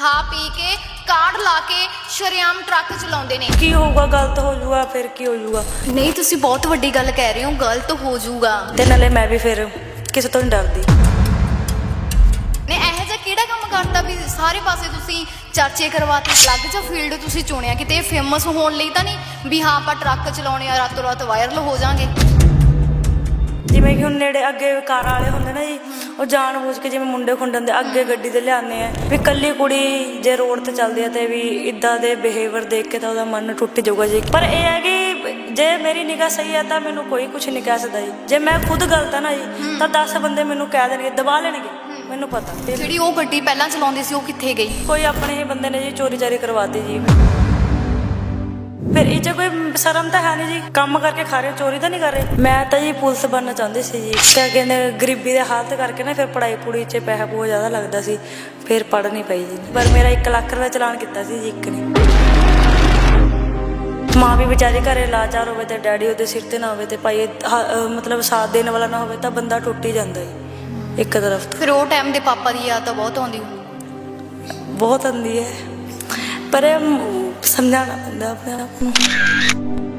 ਖਾ ਪੀ ਕੇ ਕਾਰਡ ਲਾ ਕੇ ਸ਼ਰੇਆਮ ਟਰੱਕ ਚਲਾਉਂਦੇ ਨੇ। ਕੀ ਹੋਊਗਾ ਗਲਤ ਹੋ ਜਾਊਗਾ ਫਿਰ ਕੀ ਹੋ ਜਾਊਗਾ? ਨਹੀਂ ਤੁਸੀਂ ਬਹੁਤ ਵੱਡੀ ਗੱਲ ਕਹਿ ਰਹੇ ਹੋ ਗਲਤ ਹੋ ਜਾਊਗਾ। ਤੇ ਨਾਲੇ ਮੈਂ ਵੀ ਫਿਰ ਕਿਸੇ ਤੋਂ ਨਹੀਂ ਡਰਦੀ। ਨੇ ਇਹੋ ਜਿਹਾ ਕਿਹੜਾ ਕੰਮ ਕਰਤਾ ਵੀ ਸਾਰੇ ਪਾਸੇ ਤੁਸੀਂ ਚਰਚੇ ਕਰਵਾਤੇ ਅਲੱਗ ਜਿਹਾ ਫੀਲਡ ਤੁਸੀਂ ਚੁਣਿਆ ਕਿਤੇ ਫੇਮਸ ਹੋਣ ਲਈ ਤਾਂ ਨਹੀਂ ਵੀ ਹਾਂ ਆਪਾਂ ਟਰੱਕ ਚਲਾਉਣੇ ਆ ਰਾਤੋਂ ਰਾਤ ਵਾਇਰਲ ਹੋ ਜਾਾਂਗੇ। ਜਿਵੇਂ ਕਿ ਹੁਣ ਨੇੜੇ ਅੱਗੇ ਕਾਰ ਵਾਲੇ ਹੁੰਦੇ ਨਾ ਜੀ ਉਹ ਜਾਣ ਬੁੱਝ ਕੇ ਜਿਵੇਂ ਮੁੰਡੇ ਖੁੰਡਣ ਦੇ ਅੱਗੇ ਗੱਡੀ ਤੇ ਲਿਆਉਂਦੇ ਆ। ਵੀ ਕੱਲੀ ਕੁੜੀ ਜੇ ਰੋਡ ਤੇ ਚੱਲਦੀ ਆ ਤੇ ਵੀ ਇਦਾਂ ਦੇ ਬਿਹੇਵੀਅਰ ਦੇਖ ਕੇ ਤਾਂ ਉਹਦਾ ਮਨ ਟੁੱਟ ਜਾਊਗਾ ਜੀ। ਪਰ ਇਹ ਹੈ ਕਿ ਜੇ ਮੇਰੀ ਨਿਗਾਹ ਸਹੀ ਹੈ ਤਾਂ ਮੈਨੂੰ ਕੋਈ ਕੁਝ ਨਹੀਂ ਕਹਿ ਸਕਦਾ ਜੀ। ਜੇ ਮੈਂ ਖੁਦ ਗਲਤ ਆ ਨਾ ਜੀ ਤਾਂ 10 ਬੰਦੇ ਮੈਨੂੰ ਕਹਿ ਦੇਣਗੇ ਦਬਾ ਲੈਣਗੇ ਮੈਨੂੰ ਪਤਾ। ਜਿਹੜੀ ਉਹ ਗੱਡੀ ਪਹਿਲਾਂ ਚਲਾਉਂਦੀ ਸੀ ਉਹ ਕਿੱਥੇ ਗਈ? ਕੋਈ ਆਪਣੇ ਹੀ ਬੰਦੇ ਨੇ ਜੀ ਚੋਰੀ ਚਾਰੀ ਕਰਵਾਤੀ ਜੀ। ਇਹ 'ਚ ਕੋਈ ਸ਼ਰਮ ਤਾਂ ਹੈ ਨਹੀਂ ਜੀ। ਕੰਮ ਕਰਕੇ ਖਾ ਰਹੇ ਹੋ, ਚੋਰੀ ਤਾਂ ਨਹੀਂ ਕਰ ਰਹੇ? ਮੈਂ ਤਾਂ ਜੀ ਪੁਲਿਸ ਬਣਨਾ ਚਾਹੁੰਦੀ ਸੀ ਜੀ। ਕਿਆ ਕਹਿੰਦੇ ਗਰੀਬੀ ਦੇ ਹਾਲਤ ਕਰਕੇ ਨਾ ਫਿਰ ਪੜਾਈ ਪੂੜੀ 'ਚ ਪੈਸਾ ਬਹੁਤ ਜ਼ਿਆਦਾ ਲੱਗਦਾ ਸੀ। ਫਿਰ ਪੜ ਨਹੀਂ ਪਈ ਜੀ। ਪਰ ਮੇਰਾ 1 ਲੱਖ ਰੁਪਏ ਚਲਾਨ ਕੀਤਾ ਸੀ ਜੀ ਇੱਕ ਨੇ। ਮਾਂ ਵੀ ਵਿਚਾਰੇ ਘਰੇ ਲਾਚਾਰ ਹੋਵੇ ਤੇ ਡੈਡੀ ਉਹਦੇ ਸਿਰ ਤੇ ਨਾ ਹੋਵੇ ਤੇ ਭਾਈ ਹ- ਅਹ ਮਤਲਬ ਸਾਥ ਦੇਣ ਵਾਲਾ ਨਾ ਹੋਵੇ ਤਾਂ ਬੰਦਾ ਟੁੱਟ ਹੀ ਜਾਂਦਾ ਜੀ। ਇੱਕ ਤਰਫ ਤੋਂ। ਫਿਰ ਉਹ ਟਾਈਮ ਦੇ ਪਾਪਾ ਦੀ ਯਾਦ ਤਾਂ ਬਹੁਤ ਆਉਂਦੀ ਹੋਊ। ਬਹੁਤ ਆਉਂਦੀ ਹੈ। ਪਰ ਇਹ ਮ- ਸਮਝਾਉਣਾ ਪੈਂਦਾ ਆਪਣੇ ਆਪ ਨੂੰ